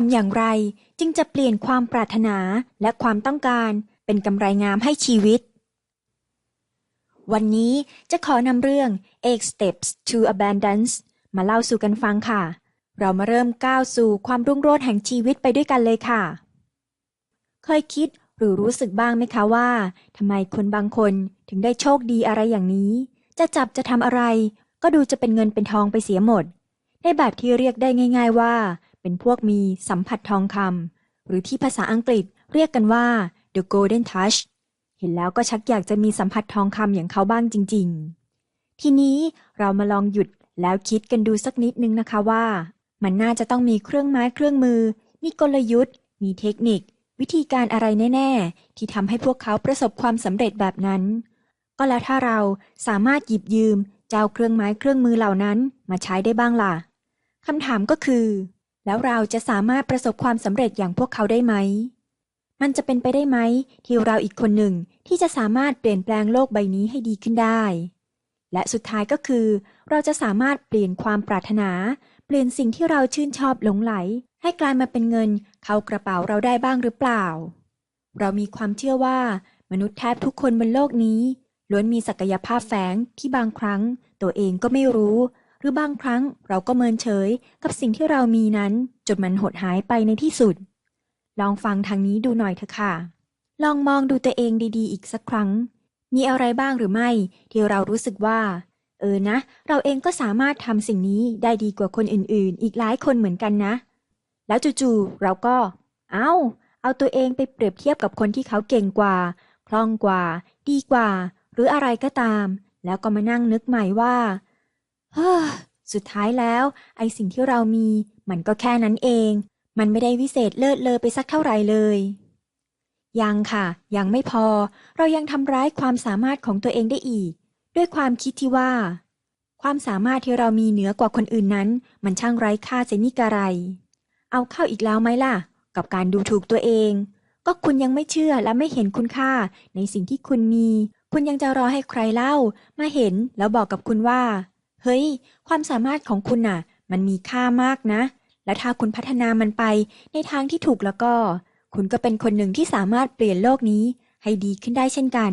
ทำอย่างไรจึงจะเปลี่ยนความปรารถนาและความต้องการเป็นกำไรงามให้ชีวิต วันนี้จะขอนำเรื่อง Eight Steps to Abundance มาเล่าสู่กันฟังค่ะ เรามาเริ่มก้าวสู่ความรุ่งโรจน์แห่งชีวิตไปด้วยกันเลยค่ะ เคยคิดหรือรู้สึกบ้างไหมคะว่าทำไมคนบางคนถึงได้โชคดีอะไรอย่างนี้ จะจับจะทำอะไร ก็ดูจะเป็นเงินเป็นทองไปเสียหมด ในแบบที่เรียกได้ง่าย ๆว่า เป็นพวกมีสัมผัสทองคำหรือที่ภาษาอังกฤษเรียกกันว่า the golden touch เห็นแล้วก็ชักอยากจะมีสัมผัสทองคำอย่างเขาบ้างจริง ๆ ทีนี้เรามาลองหยุดแล้วคิดกันดูสักนิดนึงนะคะว่า มันน่าจะต้องมีเครื่องไม้เครื่องมือ มีกลยุทธ์ มีเทคนิค วิธีการอะไรแน่ ๆ ที่ทำให้พวกเขาประสบความสำเร็จแบบนั้น ก็แล้วถ้าเราสามารถหยิบยืมเจ้าเครื่องไม้เครื่องมือเหล่านั้นมาใช้ได้บ้างล่ะคำถามก็คือ แล้วเราจะสามารถประสบความสำเร็จอย่างพวกเขาได้ไหม มันจะเป็นไปได้ไหมที่เราอีกคนหนึ่งที่จะสามารถเปลี่ยนแปลงโลกใบนี้ให้ดีขึ้นได้ และสุดท้ายก็คือ เราจะสามารถเปลี่ยนความปรารถนา เปลี่ยนสิ่งที่เราชื่นชอบหลงไหล ให้กลายมาเป็นเงิน เข้ากระเป๋าเราได้บ้างหรือเปล่า เรามีความเชื่อว่า มนุษย์แทบทุกคนบนโลกนี้ล้วนมีศักยภาพแฝงที่บางครั้ง ตัวเองก็ไม่รู้ รือบางครั้งเราก็เมินเฉยกับสิ่งที่เรามีนั้นจนมันหดหายไปในที่สุด ลองฟังทางนี้ดูหน่อยเถอะค่ะ ลองมองดูตัวเองดีๆ อีกสักครั้ง มีอะไรบ้างหรือไม่ ที่เรารู้สึกว่า เออนะ เราเองก็สามารถทำสิ่งนี้ได้ดีกว่าคนอื่นๆ อีกหลายคนเหมือนกันนะ แล้วจู่ๆเราก็ เอา้า เอาตัวเองไปเปรียบเทียบกับคนที่เขาเก่งกว่าคล่องกว่า ดีกว่า หรืออะไรก็ตาม แล้วก็มานั่งนึกใหม่ว่า สุดท้ายแล้ว ไอสิ่งที่เรามี มันก็แค่นั้นเอง มันไม่ได้วิเศษเลิศเลอไปสักเท่าไหร่เลย ยังค่ะ ยังไม่พอ เรายังทำร้ายความสามารถของตัวเองได้อีก ด้วยความคิดที่ว่า ความสามารถที่เรามีเหนือกว่าคนอื่นนั้น มันช่างไร้ค่าเจนิกอะไร เอาเข้าอีกแล้วไหมล่ะ กับการดูถูกตัวเอง ก็คุณยังไม่เชื่อและไม่เห็นคุณค่าในสิ่งที่คุณมี คุณยังจะรอให้ใครเล่า มาเห็นแล้วบอกกับคุณว่า เฮ้ย ความสามารถของคุณน่ะ มันมีค่ามากนะ และถ้าคุณพัฒนามันไปในทางที่ถูกแล้วก็ คุณก็เป็นคนหนึ่งที่สามารถเปลี่ยนโลกนี้ให้ดีขึ้นได้เช่นกัน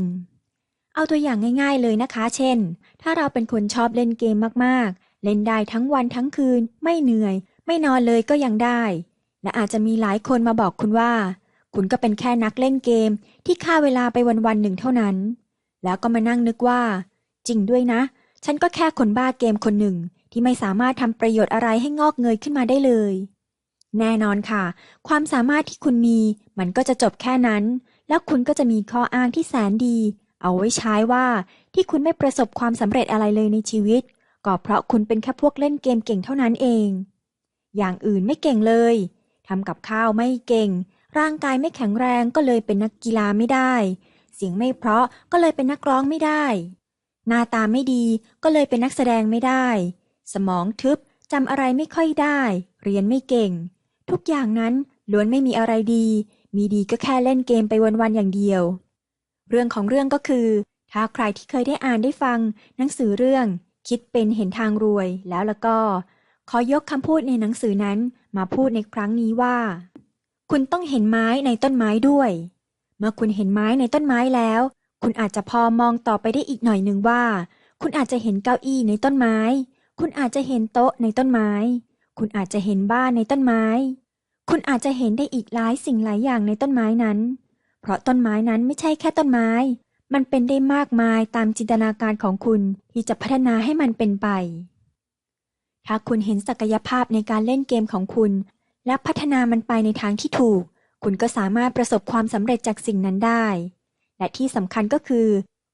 เอาตัวอย่างง่ายๆเลยนะคะ เช่น ถ้าเราเป็นคนชอบเล่นเกมมากๆ เล่นได้ทั้งวันทั้งคืน ไม่เหนื่อย ไม่นอนเลยก็ยังได้ และอาจจะมีหลายคนมาบอกคุณว่า คุณก็เป็นแค่นักเล่นเกม ที่ฆ่าเวลาไปวันๆหนึ่งเท่านั้น แล้วก็มานั่งนึกว่า จริงด้วยนะ ฉันก็แค่คนบ้าเกมคนหนึ่งที่ไม่สามารถทำประโยชน์อะไรให้งอกเงยขึ้นมาได้เลย แน่นอนค่ะ ความสามารถที่คุณมี มันก็จะจบแค่นั้น แล้วคุณก็จะมีข้ออ้างที่แสนดี เอาไว้ใช้ว่าที่คุณไม่ประสบความสำเร็จอะไรเลยในชีวิต ก็เพราะคุณเป็นแค่พวกเล่นเกมเก่งเท่านั้นเอง อย่างอื่นไม่เก่งเลยทำกับข้าวไม่เก่ง ร่างกายไม่แข็งแรงก็เลยเป็นนักกีฬาไม่ได้ เสียงไม่เพราะก็เลยเป็นนักร้องไม่ได้ หน้าตาไม่ดีก็เลยเป็นนักแสดงไม่ได้ สมองทึบจำอะไรไม่ค่อยได้ เรียนไม่เก่ง ทุกอย่างนั้นล้วนไม่มีอะไรดี มีดีก็แค่เล่นเกมไปวันๆอย่างเดียว เรื่องของเรื่องก็คือ ถ้าใครที่เคยได้อ่านได้ฟัง หนังสือเรื่องคิดเป็นเห็นทางรวยแล้วแล้วก็ ขอยกคำพูดในหนังสือนั้นมาพูดในครั้งนี้ว่า คุณต้องเห็นไม้ในต้นไม้ด้วย เมื่อคุณเห็นไม้ในต้นไม้แล้ว คุณอาจจะพอมองต่อไปได้อีกหน่อยหนึ่งว่า คุณอาจจะเห็นเก้าอี้ในต้นไม้ คุณอาจจะเห็นโต๊ะในต้นไม้ คุณอาจจะเห็นบ้านในต้นไม้ คุณอาจจะเห็นได้อีกหลายสิ่งหลายอย่างในต้นไม้นั้น เพราะต้นไม้นั้นไม่ใช่แค่ต้นไม้ มันเป็นได้มากมายตามจินตนาการของคุณที่จะพัฒนาให้มันเป็นไป ถ้าคุณเห็นศักยภาพในการเล่นเกมของคุณ และพัฒนามันไปในทางที่ถูก คุณก็สามารถประสบความสำเร็จจากสิ่งนั้นได้ และที่สำคัญก็คือ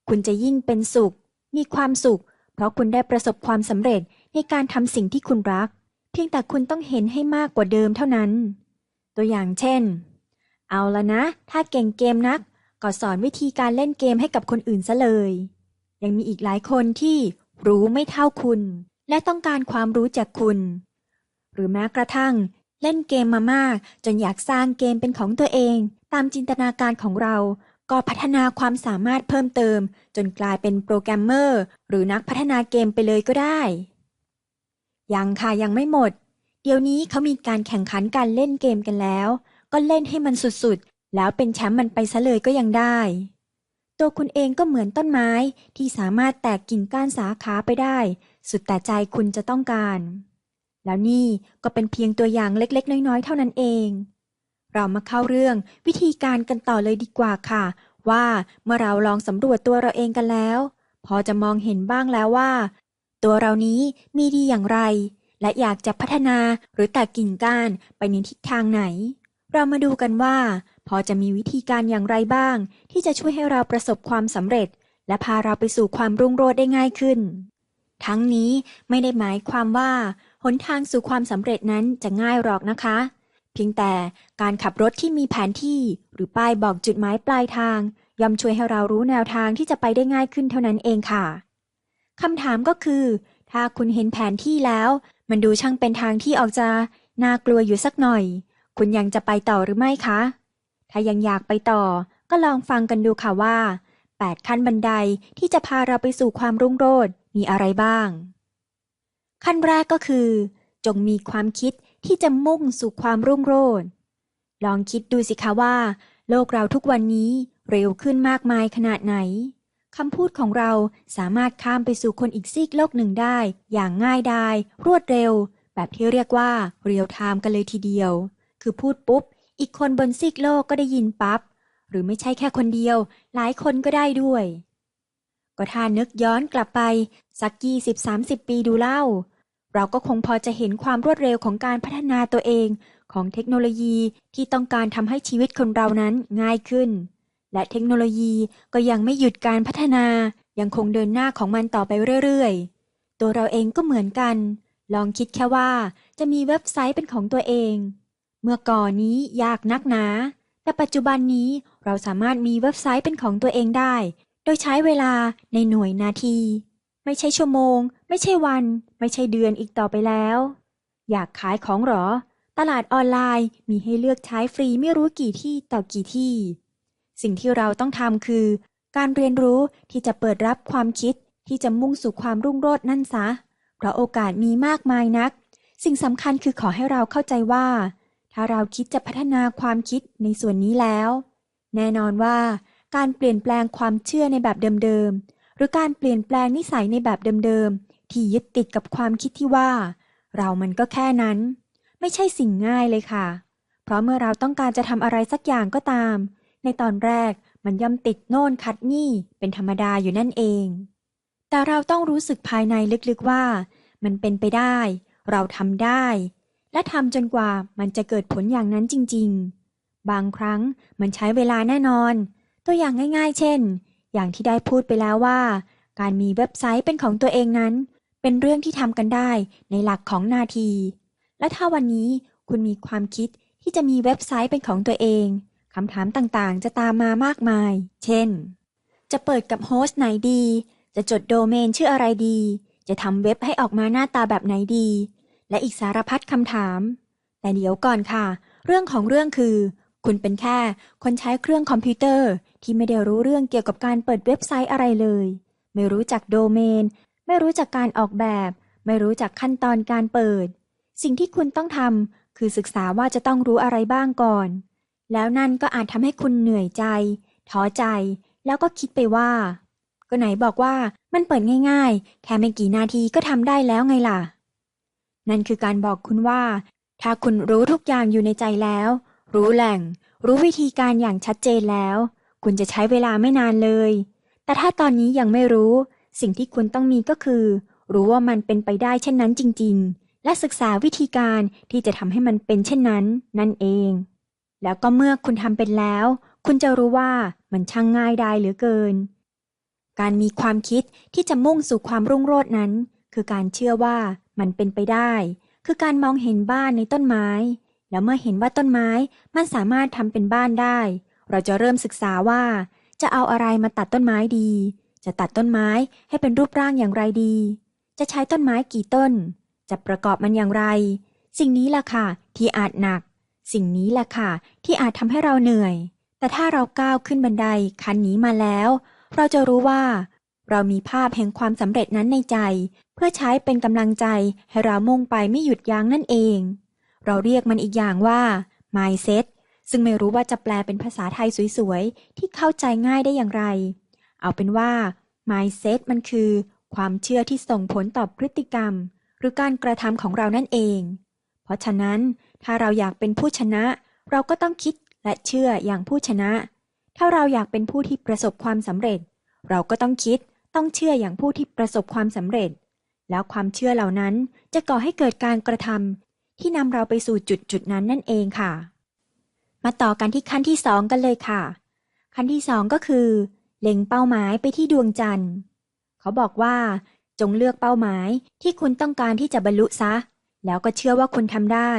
คุณจะยิ่งเป็นสุข มีความสุข เพราะคุณได้ประสบความสำเร็จในการทำสิ่งที่คุณรัก เพียงแต่คุณต้องเห็นให้มากกว่าเดิมเท่านั้น ตัวอย่างเช่น เอาละนะ ถ้าเก่งเกมนัก ก็สอนวิธีการเล่นเกมให้กับคนอื่นซะเลย ยังมีอีกหลายคนที่รู้ไม่เท่าคุณ และต้องการความรู้จากคุณ หรือแม้กระทั่งเล่นเกมมามาก จนอยากสร้างเกมเป็นของตัวเอง ตามจินตนาการของเรา ก็พัฒนาความสามารถเพิ่มเติม จนกลายเป็นโปรแกรมเมอร์ หรือนักพัฒนาเกมไปเลยก็ได้ ยังค่ะยังไม่หมด เดี๋ยวนี้เขามีการแข่งขันการเล่นเกมกันแล้ว ก็เล่นให้มันสุดๆ แล้วเป็นแชมป์มันไปซะเลยก็ยังได้ ตัวคุณเองก็เหมือนต้นไม้ที่สามารถแตกกิ่งก้านสาขาไปได้ สุดแต่ใจคุณจะต้องการ แล้วนี่ก็เป็นเพียงตัวอย่างเล็กๆ น้อยๆ เท่านั้นเอง เรามาเข้าเรื่องวิธีการกันต่อเลยดีกว่าค่ะ ว่าเมื่อเราลองสำรวจตัวเราเองกันแล้ว พอจะมองเห็นบ้างแล้วว่า ตัวเรานี้มีดีอย่างไร และอยากจะพัฒนาหรือแตกกิ่งก้านไปในทิศทางไหน เรามาดูกันว่า พอจะมีวิธีการอย่างไรบ้าง ที่จะช่วยให้เราประสบความสำเร็จ และพาเราไปสู่ความรุ่งโรจน์ได้ง่ายขึ้น ทั้งนี้ไม่ได้หมายความว่าหนทางสู่ความสำเร็จนั้นจะง่ายหรอกนะคะ เพียงแต่การขับรถที่มีแผนที่หรือป้ายบอกจุดหมายปลายทาง ย่อมช่วยให้เรารู้แนวทางที่จะไปได้ง่ายขึ้นเท่านั้นเองค่ะคำถามก็คือ ถ้าคุณเห็นแผนที่แล้ว มันดูช่างเป็นทางที่ออกจะน่ากลัวอยู่สักหน่อย คุณยังจะไปต่อหรือไม่คะ ถ้ายังอยากไปต่อ ก็ลองฟังกันดูค่ะว่า 8 ขั้นบันไดที่จะพาเราไปสู่ความรุ่งโรจน์มีอะไรบ้าง ขั้นแรกก็คือ จงมีความคิด ที่จะมุ่งสู่ความรุ่งโรจน์ลองคิดดูสิคะว่า โลกเราทุกวันนี้เร็วขึ้นมากมายขนาดไหนคำพูดของเราสามารถข้ามไปสู่คนอีกซีกโลกหนึ่งได้ อย่างง่ายดายรวดเร็ว แบบที่เรียกว่าเรียลไทม์กันเลยทีเดียว คือพูดปุ๊บ อีกคนบนซีกโลกก็ได้ยินปับ๊บหรือไม่ใช่แค่คนเดียว หลายคนก็ได้ด้วย ก็ถ้านึกย้อนกลับไป สักยี่สิบสามสิบปีดูเล่า เราก็คงพอจะเห็นความรวดเร็วของการพัฒนาตัวเองของเทคโนโลยีที่ต้องการทำให้ชีวิตคนเรานั้นง่ายขึ้น และเทคโนโลยีก็ยังไม่หยุดการพัฒนา ยังคงเดินหน้าของมันต่อไปเรื่อยๆ ตัวเราเองก็เหมือนกัน ลองคิดแค่ว่าจะมีเว็บไซต์เป็นของตัวเอง เมื่อก่อนนี้ยากนักหนา แต่ปัจจุบันนี้เราสามารถมีเว็บไซต์เป็นของตัวเองได้ โดยใช้เวลาในหน่วยนาที ไม่ใช่ชั่วโมง ไม่ใช่วัน ไม่ใช่เดือนอีกต่อไปแล้ว อยากขายของหรอ ตลาดออนไลน์มีให้เลือกใช้ฟรีไม่รู้กี่ที่ต่อกี่ที่ สิ่งที่เราต้องทำคือ การเรียนรู้ที่จะเปิดรับความคิดที่จะมุ่งสู่ความรุ่งโรจน์นั่นซะ เพราะโอกาสมีมากมายนัก สิ่งสำคัญคือขอให้เราเข้าใจว่า ถ้าเราคิดจะพัฒนาความคิดในส่วนนี้แล้ว แน่นอนว่าการเปลี่ยนแปลงความเชื่อในแบบเดิมๆหรือการเปลี่ยนแปลงนิสัยในแบบเดิมๆ ที่ยึดติดกับความคิดที่ว่า เรามันก็แค่นั้น ไม่ใช่สิ่งง่ายเลยค่ะ เพราะเมื่อเราต้องการจะทำอะไรสักอย่างก็ตาม ในตอนแรกมันย่อมติดโน่นคัดนี่เป็นธรรมดาอยู่นั่นเอง แต่เราต้องรู้สึกภายในลึกๆว่า มันเป็นไปได้ เราทำได้ และทำจนกว่ามันจะเกิดผลอย่างนั้นจริง ๆ บางครั้งมันใช้เวลาแน่นอน ตัวอย่างง่าย ๆ เช่น อย่างที่ได้พูดไปแล้วว่า การมีเว็บไซต์เป็นของตัวเองนั้น เป็นเรื่องที่ทำกันได้ในหลักของนาที และถ้าวันนี้คุณมีความคิดที่จะมีเว็บไซต์เป็นของตัวเองคำถามต่างๆ จะตามมามากมาย เช่น จะเปิดกับโฮสต์ไหนดี จะจดโดเมนชื่ออะไรดี จะทำเว็บให้ออกมาหน้าตาแบบไหนดี และอีกสารพัดคำถาม แต่เดี๋ยวก่อนค่ะ เรื่องของเรื่องคือ คุณเป็นแค่คนใช้เครื่องคอมพิวเตอร์ที่ไม่ได้รู้เรื่องเกี่ยวกับการเปิดเว็บไซต์อะไรเลย ไม่รู้จักโดเมน ไม่รู้จักการออกแบบ ไม่รู้จักขั้นตอนการเปิด สิ่งที่คุณต้องทำคือศึกษาว่าจะต้องรู้อะไรบ้างก่อน แล้วนั่นก็อาจทำให้คุณเหนื่อยใจ ท้อใจ แล้วก็คิดไปว่า ก็ไหนบอกว่ามันเปิดง่ายๆ แค่ไม่กี่นาทีก็ทำได้แล้วไงล่ะ นั่นคือการบอกคุณว่า ถ้าคุณรู้ทุกอย่างอยู่ในใจแล้ว รู้แหล่ง รู้วิธีการอย่างชัดเจนแล้ว คุณจะใช้เวลาไม่นานเลย แต่ถ้าตอนนี้ยังไม่รู้ สิ่งที่คุณต้องมีก็คือ รู้ว่ามันเป็นไปได้เช่นนั้นจริง ๆ และศึกษาวิธีการที่จะทำให้มันเป็นเช่นนั้น นั่นเอง แล้วก็เมื่อคุณทำเป็นแล้ว คุณจะรู้ว่ามันช่างง่ายได้เหลือเกิน การมีความคิดที่จะมุ่งสู่ความรุ่งโรจน์นั้น คือการเชื่อว่ามันเป็นไปได้ คือการมองเห็นบ้านในต้นไม้ แล้วเมื่อเห็นว่าต้นไม้มันสามารถทำเป็นบ้านได้ เราจะเริ่มศึกษาว่าจะเอาอะไรมาตัดต้นไม้ดี จะตัดต้นไม้ให้เป็นรูปร่างอย่างไรดี จะใช้ต้นไม้กี่ต้น จะประกอบมันอย่างไร สิ่งนี้ล่ะค่ะ ที่อาจหนัก สิ่งนี้แหละค่ะ ที่อาจทำให้เราเหนื่อย แต่ถ้าเราก้าวขึ้นบันไดขั้นนี้มาแล้ว เราจะรู้ว่า เรามีภาพแห่งความสำเร็จนั้นในใจพพื่อใช้เป็นกำลังใจให้เรามุ่งไปไม่หยุดยั้งนั่นเอง เราเรียกมันอีกอย่างว่า mindset ซึ่งไม่รู้ว่าจะแปลเป็นภาษาไทยสวยๆ ที่เข้าใจง่ายได้อย่างไร เอาเป็นว่า mindset มันคือ ความเชื่อที่ส่งผลต่อพฤติกรรม หรือการกระทำของเรานั่นเอง เพราะฉะนั้นถ้าเราอยากเป็นผู้ชนะ เราก็ต้องคิดและเชื่ออย่างผู้ชนะ ถ้าเราอยากเป็นผู้ที่ประสบความสำเร็จ เราก็ต้องคิดต้องเชื่ออย่างผู้ที่ประสบความสำเร็จ แล้วความเชื่อเหล่านั้นจะก่อให้เกิดการกระทำที่นำเราไปสู่จุดจุดนั้นนั่นเองค่ะ มาต่อกันที่ขั้นที่สองกันเลยค่ะ ขั้นที่สองก็คือ เล็งเป้าหมายไปที่ดวงจันทร์ เขาบอกว่า จงเลือกเป้าหมายที่คุณต้องการที่จะบรรลุซะ แล้วก็เชื่อว่าคุณทำได้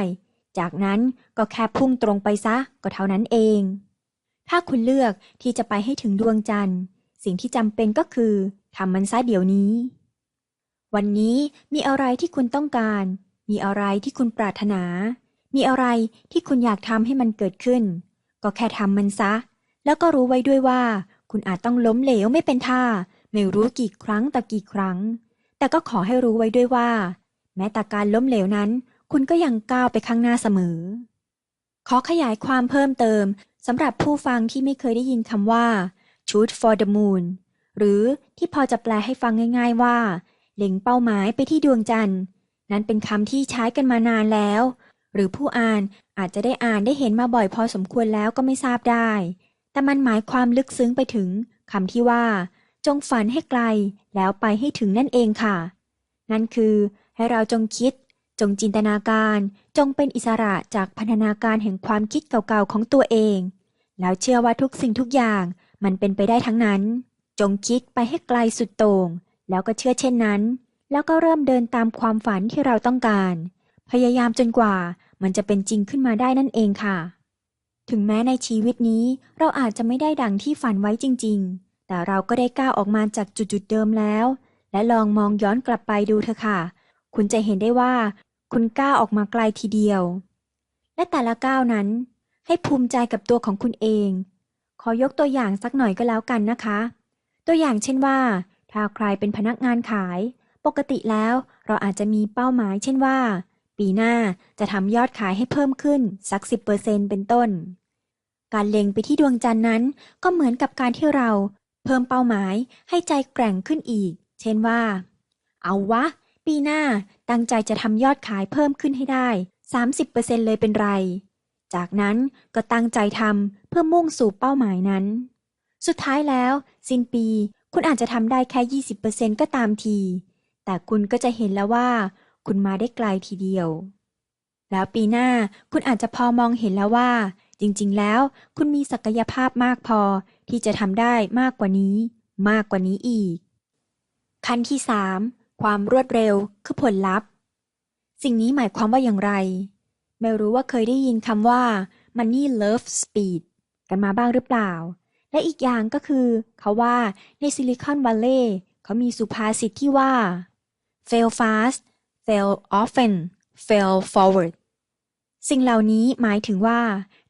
จากนั้นก็แค่พุ่งตรงไปซะก็เท่านั้นเอง ถ้าคุณเลือกที่จะไปให้ถึงดวงจันทร์ สิ่งที่จำเป็นก็คือทำมันซะเดี๋ยวนี้ วันนี้มีอะไรที่คุณต้องการ มีอะไรที่คุณปรารถนา มีอะไรที่คุณอยากทำให้มันเกิดขึ้น ก็แค่ทำมันซะ แล้วก็รู้ไว้ด้วยว่า คุณอาจต้องล้มเหลวไม่เป็นท่า ไม่รู้กี่ครั้งต่อกี่ครั้ง แต่ก็ขอให้รู้ไว้ด้วยว่า แม้แต่การล้มเหลวนั้น คุณก็ยังก้าวไปข้างหน้าเสมอ ขอขยายความเพิ่มเติมสำหรับผู้ฟังที่ไม่เคยได้ยินคำว่า shoot for the moon หรือที่พอจะแปลให้ฟังง่าย ๆว่า เล็งเป้าหมายไปที่ดวงจันทร์ นั้นเป็นคำที่ใช้กันมานานแล้ว หรือผู้อ่านอาจจะได้อ่านได้เห็นมาบ่อยพอสมควรแล้วก็ไม่ทราบได้ แต่มันหมายความลึกซึ้งไปถึงคำที่ว่า จงฝันให้ไกลแล้วไปให้ถึงนั่นเองค่ะ นั่นคือ ให้เราจงคิด จงจินตนาการ จงเป็นอิสระจากพันธนาการแห่งความคิดเก่าๆของตัวเอง แล้วเชื่อว่าทุกสิ่งทุกอย่างมันเป็นไปได้ทั้งนั้น จงคิดไปให้ไกลสุดโต่งแล้วก็เชื่อเช่นนั้น แล้วก็เริ่มเดินตามความฝันที่เราต้องการ พยายามจนกว่ามันจะเป็นจริงขึ้นมาได้นั่นเองค่ะ ถึงแม้ในชีวิตนี้เราอาจจะไม่ได้ดังที่ฝันไว้จริง ๆ แต่เราก็ได้ก้าวออกมาจากจุดๆเดิมแล้ว และลองมองย้อนกลับไปดูเถอะค่ะ คุณจะเห็นได้ว่า คุณก้าวออกมาไกลทีเดียว และแต่ละก้าวนั้น ให้ภูมิใจกับตัวของคุณเอง ขอยกตัวอย่างสักหน่อยก็แล้วกันนะคะ ตัวอย่างเช่นว่า ถ้าใครเป็นพนักงานขาย ปกติแล้วเราอาจจะมีเป้าหมายเช่นว่าปีหน้าจะทำยอดขายให้เพิ่มขึ้นสัก 10%เป็นต้น การเล็งไปที่ดวงจันทร์นั้น ก็เหมือนกับการที่เรา เพิ่มเป้าหมายให้ใจแกร่งขึ้นอีก เช่นว่า เอาวะ ปีหน้าตั้งใจจะทำยอดขายเพิ่มขึ้นให้ได้ 30%เลยเป็นไร จากนั้นก็ตั้งใจทำเพื่อมุ่งสู่เป้าหมายนั้น สุดท้ายแล้ว สิ้นปี คุณอาจจะทำได้แค่ 20%ก็ตามที แต่คุณก็จะเห็นแล้วว่า คุณมาได้ไกลทีเดียว แล้วปีหน้าคุณอาจจะพอมองเห็นแล้วว่า จริงๆ แล้ว คุณมีศักยภาพมากพอที่จะทำได้มากกว่านี้ มากกว่านี้อีก ขั้นที่ 3 ความรวดเร็วคือผลลัพธ์ สิ่งนี้หมายความว่าอย่างไร ไม่รู้ว่าเคยได้ยินคำว่า money love speed กันมาบ้างหรือเปล่า และอีกอย่างก็คือ เขาว่าในซิลิคอนวัลเลย์เขามีสุภาษิตที่ว่า fail fast fail often fail forward สิ่งเหล่านี้หมายถึงว่า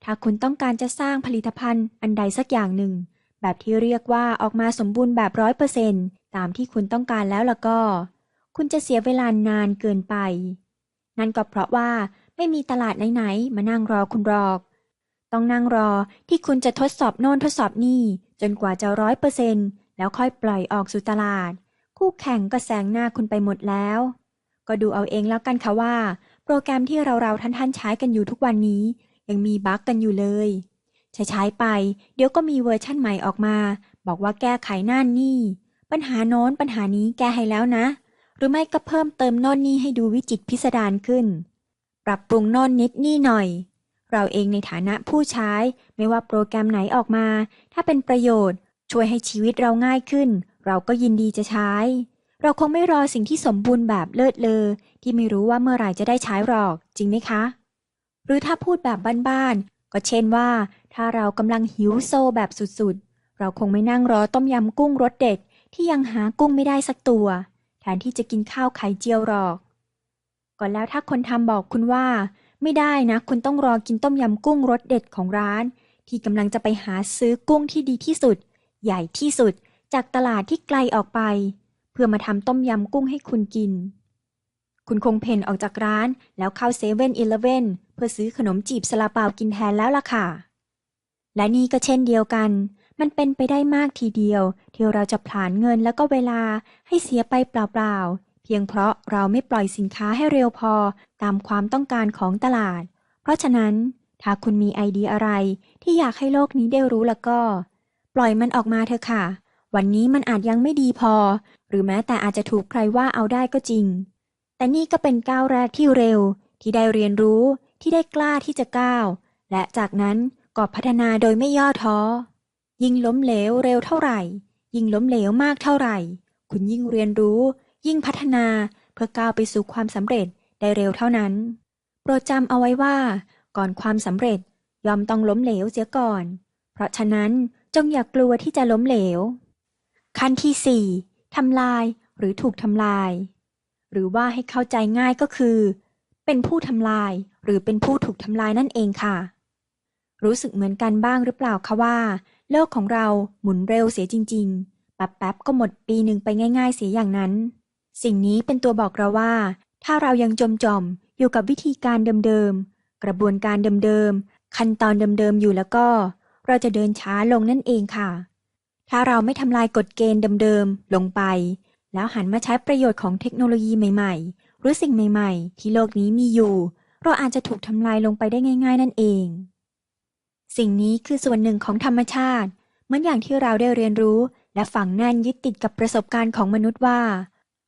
ถ้าคุณต้องการจะสร้างผลิตภัณฑ์อันใดสักอย่างหนึ่ง แบบที่เรียกว่าออกมาสมบูรณ์แบบร้อยเปอร์เซนตามที่คุณต้องการแล้วล่ะก็ คุณจะเสียเวลานานเกินไป นั่นก็เพราะว่าไม่มีตลาดไหนๆมานั่งรอคุณหรอก ต้องนั่งรอที่คุณจะทดสอบโน่นทดสอบนี่ จนกว่าจะร้อยเปอร์เซนแล้วค่อยปล่อยออกสู่ตลาด คู่แข่งก็แซงหน้าคุณไปหมดแล้ว ก็ดูเอาเองแล้วกันค่ะว่า รแกรมที่เราเราท่านๆใช้กันอยู่ทุกวันนี้ ยังมีบั๊กกันอยู่เลย ใช้ใช้ไป เดี๋ยวก็มีเวอร์ชั่นใหม่ออกมา บอกว่าแก้ไขนั่นนี่ ปัญหาโน้นปัญหานี้แก้ให้แล้วนะ หรือไม่ก็เพิ่มเติมโน่นนี่ให้ดูวิจิตพิสดารขึ้น ปรับปรุงโน่นนิดนี่หน่อย เราเองในฐานะผู้ใช้ ไม่ว่าโปรแกรมไหนออกมา ถ้าเป็นประโยชน์ ช่วยให้ชีวิตเราง่ายขึ้น เราก็ยินดีจะใช้ เราคงไม่รอสิ่งที่สมบูรณ์แบบเลิศเลอที่ไม่รู้ว่าเมื่อไหร่จะได้ใช้หรอก จริงไหมคะ หรือถ้าพูดแบบบ้านๆก็เช่นว่า ถ้าเรากำลังหิวโซแบบสุดๆ เราคงไม่นั่งรอต้มยำกุ้งรสเด็ดที่ยังหากุ้งไม่ได้สักตัว แทนที่จะกินข้าวไข่เจียวหรอกก่อนแล้วถ้าคนทำบอกคุณว่า ไม่ได้นะ คุณต้องรอกินต้มยำกุ้งรสเด็ดของร้าน ที่กำลังจะไปหาซื้อกุ้งที่ดีที่สุด ใหญ่ที่สุด จากตลาดที่ไกลออกไป เพื่อมาทำต้มยำกุ้งให้คุณกิน คุณคงเพนออกจากร้านแล้วเข้าเซเว่นอีเลฟเว่นเพื่อซื้อขนมจีบสลาเปากินแทนแล้วล่ะค่ะ และนี่ก็เช่นเดียวกัน มันเป็นไปได้มากทีเดียว ที่เราจะผลาญเงินแล้วก็เวลาให้เสียไปเปล่าๆ เพียงเพราะเราไม่ปล่อยสินค้าให้เร็วพอตามความต้องการของตลาด เพราะฉะนั้นถ้าคุณมีไอเดียอะไรที่อยากให้โลกนี้ได้รู้แล้วก็ ปล่อยมันออกมาเถอะค่ะ วันนี้มันอาจยังไม่ดีพอ หรือแม้แต่อาจจะถูกใครว่าเอาได้ก็จริง แต่นี่ก็เป็นก้าวแรกที่เร็ว ที่ได้เรียนรู้ที่ได้กล้าที่จะก้าว และจากนั้นก็พัฒนาโดยไม่ย่อท้อ ยิ่งล้มเหลวเร็วเท่าไหร่ ยิ่งล้มเหลวมากเท่าไหร่ คุณยิ่งเรียนรู้ ยิ่งพัฒนาเพื่อก้าวไปสู่ความสำเร็จได้เร็วเท่านั้น โปรดจำเอาไว้ว่า ก่อนความสำเร็จยอมต้องล้มเหลวเสียก่อน เพราะฉะนั้นจงอย่ากกลัวที่จะล้มเหลว ขั้นที่สี่ ทำลายหรือถูกทำลาย หรือว่าให้เข้าใจง่ายก็คือ เป็นผู้ทำลายหรือเป็นผู้ถูกทำลายนั่นเองค่ะ รู้สึกเหมือนกันบ้างหรือเปล่าคะว่า โลกของเราหมุนเร็วเสียจริง ๆ แป๊บๆก็หมดปีหนึ่งไปง่าย ๆ เสียอย่างนั้น สิ่งนี้เป็นตัวบอกเราว่า ถ้าเรายังจมจอมอยู่กับวิธีการเดิมๆ กระบวนการเดิมๆ ขั้นตอนเดิมๆ อยู่แล้วก็ เราจะเดินช้าลงนั่นเองค่ะ ถ้าเราไม่ทำลายกฎเกณฑ์เดิมๆ ลงไป แล้วหันมาใช้ประโยชน์ของเทคโนโลยีใหม่ๆ หรือสิ่งใหม่ๆ ที่โลกนี้มีอยู่ เราอาจจะถูกทำลายลงไปได้ง่าย ๆ นั่นเอง สิ่งนี้คือส่วนหนึ่งของธรรมชาติ เหมือนอย่างที่เราได้เรียนรู้ และฝังแน่นยึดติดกับประสบการณ์ของมนุษย์ว่า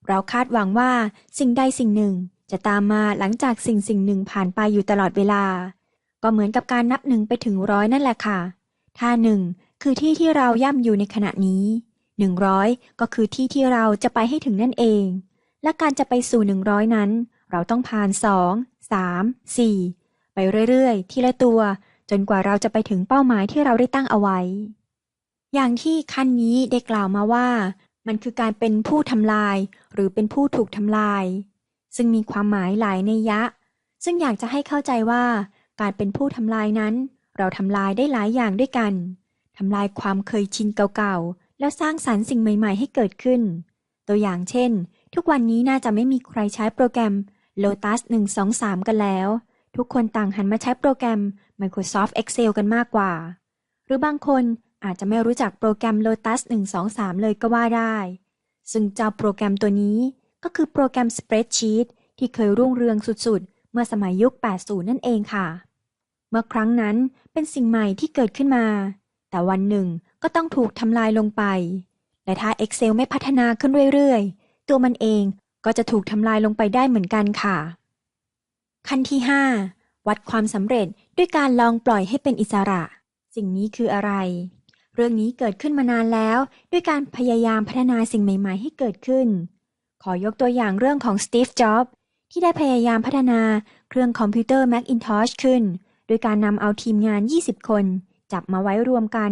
เราคาดหวังว่าสิ่งใดสิ่งหนึ่งจะตามมาหลังจากสิ่งสิ่งหนึ่งผ่านไปอยู่ตลอดเวลา ก็เหมือนกับการนับหนึ่งไปถึงร้อยนั่นแหละค่ะ ถ้าหนึ่ง คือที่ที่เราย่ำอยู่ในขณะนี้หนึ่งร้อยก็คือที่ที่เราจะไปให้ถึงนั่นเอง และการจะไปสู่หนึ่งร้อยนั้น เราต้องผ่านสองสามสี่ไปเรื่อยๆ ทีละตัว จนกว่าเราจะไปถึงเป้าหมายที่เราได้ตั้งเอาไว้ อย่างที่ขั้นนี้ได้กล่าวมาว่า มันคือการเป็นผู้ทำลาย หรือเป็นผู้ถูกทำลาย ซึ่งมีความหมายหลายในยะ ซึ่งอยากจะให้เข้าใจว่า การเป็นผู้ทำลายนั้น เราทำลายได้หลายอย่างด้วยกัน ทำลายความเคยชินเก่าๆ แล้วสร้างสรรค์สิ่งใหม่ๆ ให้เกิดขึ้น ตัวอย่างเช่น ทุกวันนี้น่าจะไม่มีใครใช้โปรแกรม Lotus 123 กันแล้ว ทุกคนต่างหันมาใช้โปรแกรม Microsoft Excel กันมากกว่า หรือบางคนอาจจะไม่รู้จักโปรแกรม Lotus 123 เลยก็ว่าได้ ซึ่งเจ้าโปรแกรมตัวนี้ก็คือโปรแกรม Spreadsheet ที่เคยรุ่งเรืองสุดๆ เมื่อสมัยยุค 80 นั่นเองค่ะ เมื่อครั้งนั้นเป็นสิ่งใหม่ที่เกิดขึ้นมา แต่วันหนึ่งก็ต้องถูกทำลายลงไป และถ้า Excel ไม่พัฒนาขึ้นเรื่อยๆ ตัวมันเองก็จะถูกทำลายลงไปได้เหมือนกันค่ะ ขั้นที่ 5 วัดความสำเร็จด้วยการลองปล่อยให้เป็นอิสระ สิ่งนี้คืออะไร เรื่องนี้เกิดขึ้นมานานแล้ว ด้วยการพยายามพัฒนาสิ่งใหม่ๆ ให้เกิดขึ้น ขอยกตัวอย่างเรื่องของสตีฟจ็อบส์ที่ได้พยายามพัฒนาเครื่องคอมพิวเตอร์ Macintosh ขึ้น โดยการนำเอาทีมงาน 20 คน จับมาไว้รวมกัน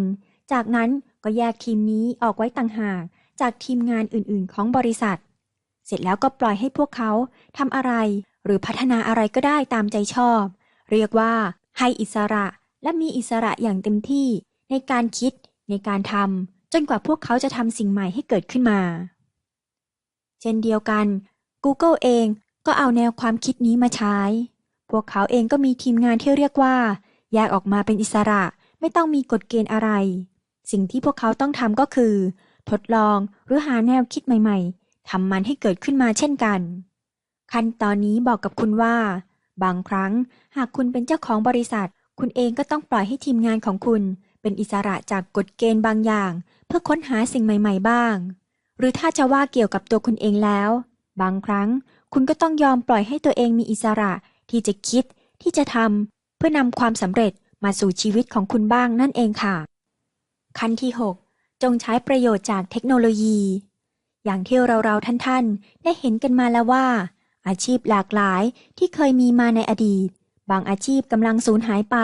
จากนั้นก็แยกทีมนี้ออกไว้ต่างหากจากทีมงานอื่นๆ ของบริษัท เสร็จแล้วก็ปล่อยให้พวกเขาทำอะไร หรือพัฒนาอะไรก็ได้ตามใจชอบ เรียกว่าให้อิสระและมีอิสระอย่างเต็มที่ ในการคิดในการทำจนกว่าพวกเขาจะทำสิ่งใหม่ให้เกิดขึ้นมา เช่นเดียวกัน Google เองก็เอาแนวความคิดนี้มาใช้ พวกเขาเองก็มีทีมงานที่เรียกว่า แยกออกมาเป็นอิสระ ไม่ต้องมีกฎเกณฑ์อะไร สิ่งที่พวกเขาต้องทำก็คือ ทดลองหรือหาแนวคิดใหม่ ๆทำมันให้เกิดขึ้นมาเช่นกัน ขั้นตอนนี้บอกกับคุณว่า บางครั้งหากคุณเป็นเจ้าของบริษัท คุณเองก็ต้องปล่อยให้ทีมงานของคุณ เป็นอิสระจากกฎเกณฑ์บางอย่าง เพื่อค้นหาสิ่งใหม่ๆ บ้าง หรือถ้าจะว่าเกี่ยวกับตัวคุณเองแล้ว บางครั้งคุณก็ต้องยอมปล่อยให้ตัวเองมีอิสระที่จะคิดที่จะทำเพื่อนำความสำเร็จ มาสู่ชีวิตของคุณบ้างนั่นเองค่ะ ขั้นที่ 6 จงใช้ประโยชน์จากเทคโนโลยี อย่างที่เราๆท่านๆ ได้เห็นกันมาแล้วว่า อาชีพหลากหลายที่เคยมีมาในอดีต บางอาชีพกำลังสูญหายไป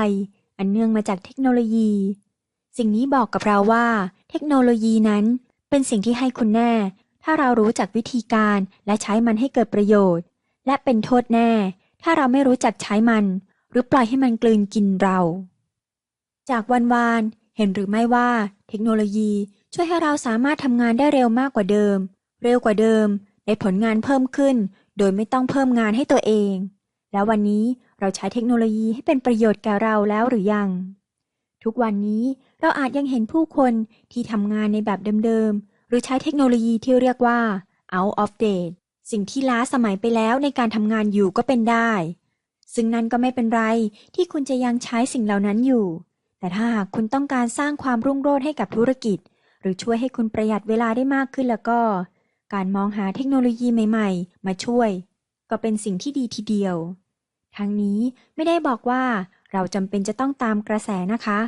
อันเนื่องมาจากเทคโนโลยี สิ่งนี้บอกกับเราว่า เทคโนโลยีนั้นเป็นสิ่งที่ให้คุณแน่ ถ้าเรารู้จักวิธีการและใช้มันให้เกิดประโยชน์ และเป็นโทษแน่ ถ้าเราไม่รู้จักใช้มัน หรือปล่อยให้มันกลืนกินเรา จากวันวานเห็นหรือไม่ว่าเทคโนโลยีช่วยให้เราสามารถทำงานได้เร็วมากกว่าเดิม เร็วกว่าเดิมได้ผลงานเพิ่มขึ้น โดยไม่ต้องเพิ่มงานให้ตัวเอง แล้ววันนี้เราใช้เทคโนโลยีให้เป็นประโยชน์แก่เราแล้วหรือยัง ทุกวันนี้เราอาจยังเห็นผู้คนที่ทำงานในแบบเดิมๆ หรือใช้เทคโนโลยีที่เรียกว่า out of date สิ่งที่ล้าสมัยไปแล้วในการทำงานอยู่ก็เป็นได้ ซึ่งนั่นก็ไม่เป็นไรที่คุณจะยังใช้สิ่งเหล่านั้นอยู่ แต่ถ้าหากคุณต้องการสร้างความรุ่งโรจน์ให้กับธุรกิจ หรือช่วยให้คุณประหยัดเวลาได้มากขึ้นแล้วก็ การมองหาเทคโนโลยีใหม่ ๆ มาช่วย ก็เป็นสิ่งที่ดีทีเดียว ทั้งนี้ไม่ได้บอกว่าเราจำเป็นจะต้องตามกระแสนะคะ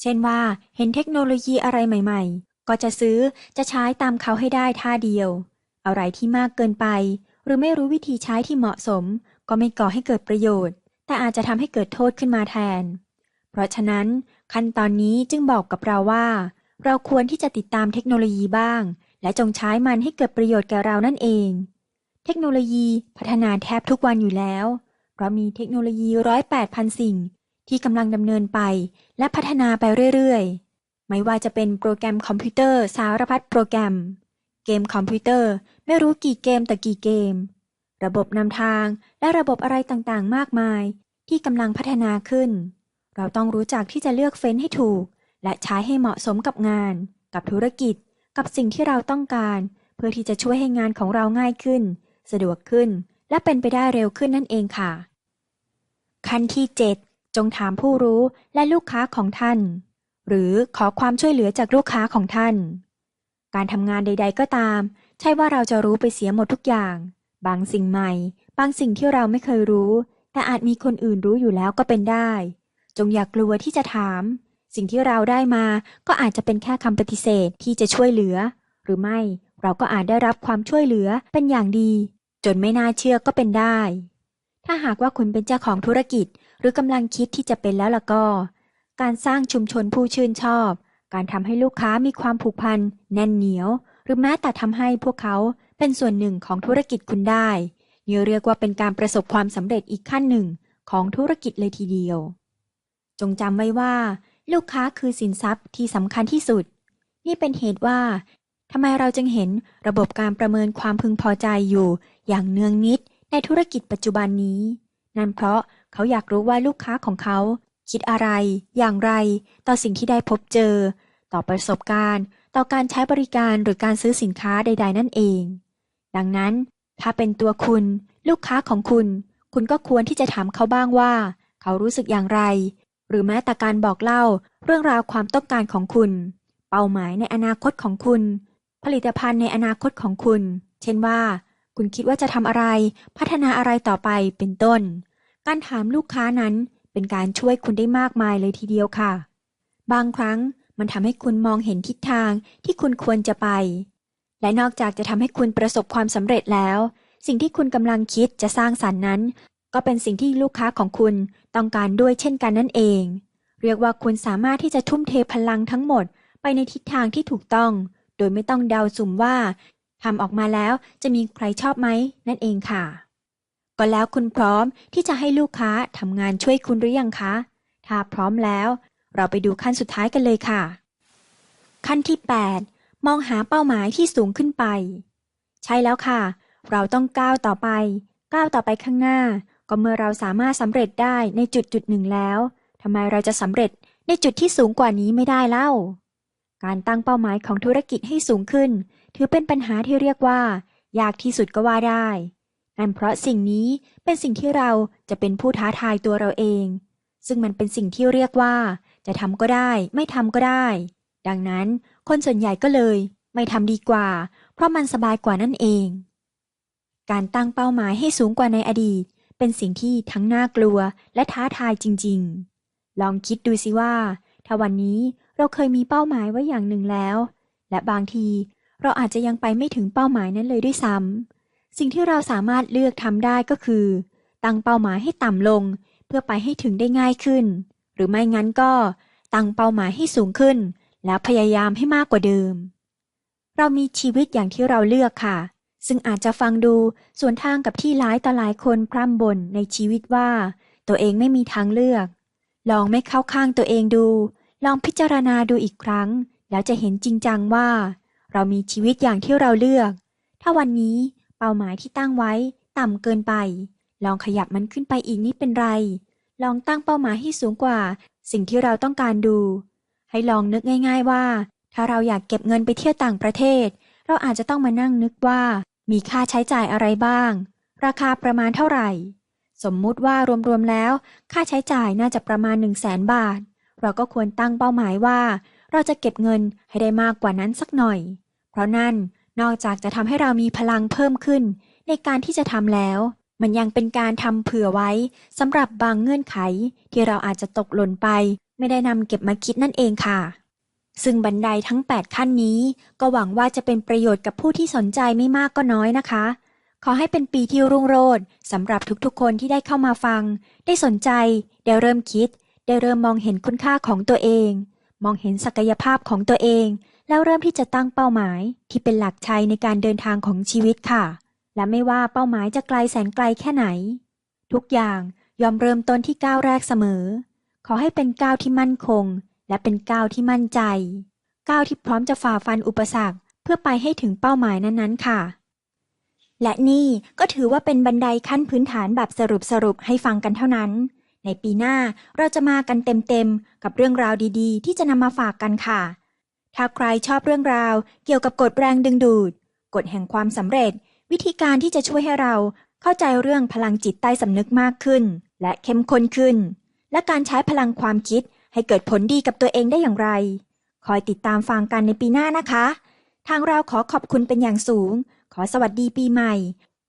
เช่นว่าเห็นเทคโนโลยีอะไรใหม่ ๆ ก็จะซื้อจะใช้ตามเขาให้ได้ท่าเดียว อะไรที่มากเกินไป หรือไม่รู้วิธีใช้ที่เหมาะสม ก็ไม่ก่อให้เกิดประโยชน์ แต่อาจจะทำให้เกิดโทษขึ้นมาแทน เพราะฉะนั้นขั้นตอนนี้จึงบอกกับเราว่า เราควรที่จะติดตามเทคโนโลยีบ้าง และจงใช้มันให้เกิดประโยชน์แก่เรานั่นเอง เทคโนโลยีพัฒนาแทบทุกวันอยู่แล้ว เพราะมีเทคโนโลยีร้อยแปดพันสิ่ง ที่กำลังดำเนินไป และพัฒนาไปเรื่อยๆ ไม่ว่าจะเป็นโปรแกรมคอมพิวเตอร์สารพัดโปรแกรม เกมคอมพิวเตอร์ไม่รู้กี่เกมแต่กี่เกม ระบบนำทาง และระบบอะไรต่างๆ มากมาย ที่กำลังพัฒนาขึ้น เราต้องรู้จักที่จะเลือกเฟ้นให้ถูก และใช้ให้เหมาะสมกับงาน กับธุรกิจ กับสิ่งที่เราต้องการ เพื่อที่จะช่วยให้งานของเราง่ายขึ้น สะดวกขึ้น และเป็นไปได้เร็วขึ้นนั่นเองค่ะ ขั้นที่ 7 จงถามผู้รู้และลูกค้าของท่าน หรือขอความช่วยเหลือจากลูกค้าของท่าน การทำงานใด ๆ ก็ตาม ใช่ว่าเราจะรู้ไปเสียหมดทุกอย่าง บางสิ่งใหม่ บางสิ่งที่เราไม่เคยรู้ แต่อาจมีคนอื่นรู้อยู่แล้วก็เป็นได้ จงอย่ากลัวที่จะถาม สิ่งที่เราได้มาก็อาจจะเป็นแค่คำปฏิเสธที่จะช่วยเหลือ หรือไม่เราก็อาจได้รับความช่วยเหลือเป็นอย่างดี จนไม่น่าเชื่อก็เป็นได้ ถ้าหากว่าคุณเป็นเจ้าของธุรกิจ หรือกำลังคิดที่จะเป็นแล้วล่ะก็ การสร้างชุมชนผู้ชื่นชอบ การทำให้ลูกค้ามีความผูกพันแน่นเหนียว หรือแม้แต่ทำให้พวกเขา เป็นส่วนหนึ่งของธุรกิจคุณได้นี่เรียกว่าเป็นการประสบความสำเร็จอีกขั้นหนึ่งของธุรกิจเลยทีเดียว จงจำไว้ว่า ลูกค้าคือสินทรัพย์ที่สำคัญที่สุด นี่เป็นเหตุว่าทำไมเราจึงเห็นระบบการประเมินความพึงพอใจอยู่ อย่างเนืองนิดในธุรกิจปัจจุบันนี้ นั่นเพราะเขาอยากรู้ว่าลูกค้าของเขา คิดอะไร อย่างไร ต่อสิ่งที่ได้พบเจอ ต่อประสบการณ์ ต่อการใช้บริการหรือการซื้อสินค้าใด ๆ นั่นเอง ดังนั้น ถ้าเป็นตัวคุณ ลูกค้าของคุณ คุณก็ควรที่จะถามเขาบ้างว่า เขารู้สึกอย่างไร หรือแม้แต่การบอกเล่าเรื่องราวความต้องการของคุณ เป้าหมายในอนาคตของคุณ ผลิตภัณฑ์ในอนาคตของคุณ เช่นว่า คุณคิดว่าจะทำอะไร พัฒนาอะไรต่อไปเป็นต้น การถามลูกค้านั้นเป็นการช่วยคุณได้มากมายเลยทีเดียวค่ะ บางครั้งมันทำให้คุณมองเห็นทิศทางที่คุณควรจะไป และนอกจากจะทำให้คุณประสบความสำเร็จแล้ว สิ่งที่คุณกำลังคิดจะสร้างสรรค์นั้น ก็เป็นสิ่งที่ลูกค้าของคุณต้องการด้วยเช่นกันนั่นเอง เรียกว่าคุณสามารถที่จะทุ่มเทพลังทั้งหมดไปในทิศทางที่ถูกต้อง โดยไม่ต้องเดาสุ่มว่าทำออกมาแล้วจะมีใครชอบไหมนั่นเองค่ะ ก็แล้วคุณพร้อมที่จะให้ลูกค้าทำงานช่วยคุณหรือยังคะ ถ้าพร้อมแล้ว เราไปดูขั้นสุดท้ายกันเลยค่ะ ขั้นที่ 8 มองหาเป้าหมายที่สูงขึ้นไป ใช่แล้วค่ะ เราต้องก้าวต่อไป ก้าวต่อไปข้างหน้า ก็เมื่อเราสามารถสำเร็จได้ในจุดจุดหนึ่งแล้วทำไมเราจะสำเร็จในจุดที่สูงกว่านี้ไม่ได้เล่า การตั้งเป้าหมายของธุรกิจให้สูงขึ้น ถือเป็นปัญหาที่เรียกว่า ยากที่สุดก็ว่าได้นั่นเพราะสิ่งนี้เป็นสิ่งที่เราจะเป็นผู้ท้าทายตัวเราเอง ซึ่งมันเป็นสิ่งที่เรียกว่า จะทำก็ได้ ไม่ทำก็ได้ ดังนั้น คนส่วนใหญ่ก็เลย ไม่ทำดีกว่า เพราะมันสบายกว่านั่นเอง การตั้งเป้าหมายให้สูงกว่าในอดีต เป็นสิ่งที่ทั้งน่ากลัวและท้าทายจริง ๆ ลองคิดดูสิว่า ถ้าวันนี้เราเคยมีเป้าหมายไว้อย่างหนึ่งแล้ว และบางทีเราอาจจะยังไปไม่ถึงเป้าหมายนั้นเลยด้วยซ้ำสิ่งที่เราสามารถเลือกทำได้ก็คือ ตั้งเป้าหมายให้ต่ำลง เพื่อไปให้ถึงได้ง่ายขึ้น หรือไม่งั้นก็ ตั้งเป้าหมายให้สูงขึ้น แล้วพยายามให้มากกว่าเดิม เรามีชีวิตอย่างที่เราเลือกค่ะ ซึ่งอาจจะฟังดูส่วนทางกับที่หลายต่อหลายคนพร่ำบ่นในชีวิตว่า ตัวเองไม่มีทางเลือก ลองไม่เข้าข้างตัวเองดู ลองพิจารณาดูอีกครั้ง แล้วจะเห็นจริงจังว่า เรามีชีวิตอย่างที่เราเลือก ถ้าวันนี้เป้าหมายที่ตั้งไว้ต่ำเกินไป ลองขยับมันขึ้นไปอีกนิดเป็นไร ลองตั้งเป้าหมายให้สูงกว่า สิ่งที่เราต้องการดู ให้ลองนึกง่าย ๆว่า ถ้าเราอยากเก็บเงินไปเที่ยวต่างประเทศ เราอาจจะต้องมานั่งนึกว่า มีค่าใช้จ่ายอะไรบ้าง ราคาประมาณเท่าไหร่ สมมุติว่ารวมๆแล้ว ค่าใช้จ่ายน่าจะประมาณ 1 0 0 0 0แสนบาท เราก็ควรตั้งเป้าหมายว่า เราจะเก็บเงินให้ได้มากกว่านั้นสักหน่อย เพราะนั่นนอกจากจะทำให้เรามีพลังเพิ่มขึ้น ในการที่จะทำแล้ว มันยังเป็นการทำเผื่อไว้สำหรับบางเงื่อนไขที่เราอาจจะตกหล่นไป ไม่ได้นำเก็บมาคิดนั่นเองค่ะ ซึ่งบันไดทั้ง 8 ขั้นนี้ ก็หวังว่าจะเป็นประโยชน์กับผู้ที่สนใจไม่มากก็น้อยนะคะ ขอให้เป็นปีที่รุ่งโรจน์สำหรับทุกๆ คนที่ได้เข้ามาฟัง ได้สนใจ ได้เริ่มคิด ได้เริ่มมองเห็นคุณค่าของตัวเอง มองเห็นศักยภาพของตัวเอง แล้วเริ่มที่จะตั้งเป้าหมาย ที่เป็นหลักชัยในการเดินทางของชีวิตค่ะ และไม่ว่าเป้าหมายจะไกลแสนไกลแค่ไหน ทุกอย่างยอมเริ่มต้นที่ก้าวแรกเสมอ ขอให้เป็นก้าวที่มั่นคง และเป็นก้าวที่มั่นใจ ก้าวที่พร้อมจะฝ่าฟันอุปสรรคเพื่อไปให้ถึงเป้าหมายนั้นๆ ค่ะ และนี่ก็ถือว่าเป็นบันไดขั้นพื้นฐานแบบสรุปสรุปให้ฟังกันเท่านั้น ในปีหน้าเราจะมากันเต็มๆ กับเรื่องราวดีๆ ที่จะนำมาฝากกันค่ะ ถ้าใครชอบเรื่องราว เกี่ยวกับกฎแรงดึงดูด กฎแห่งความสำเร็จ วิธีการที่จะช่วยให้เราเข้าใจเรื่องพลังจิตใต้สำนึกมากขึ้น และเข้มข้นขึ้น และการใช้พลังความคิดให้เกิดผลดีกับตัวเองได้อย่างไร คอยติดตามฟังกันในปีหน้านะคะ ทางเราขอขอบคุณเป็นอย่างสูง ขอสวัสดีปีใหม่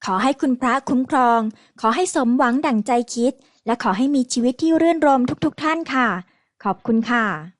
ขอให้คุณพระคุ้มครอง ขอให้สมหวังดั่งใจคิด และขอให้มีชีวิตที่เรื่นรมทุกๆทท่านค่ะ ขอบคุณค่ะ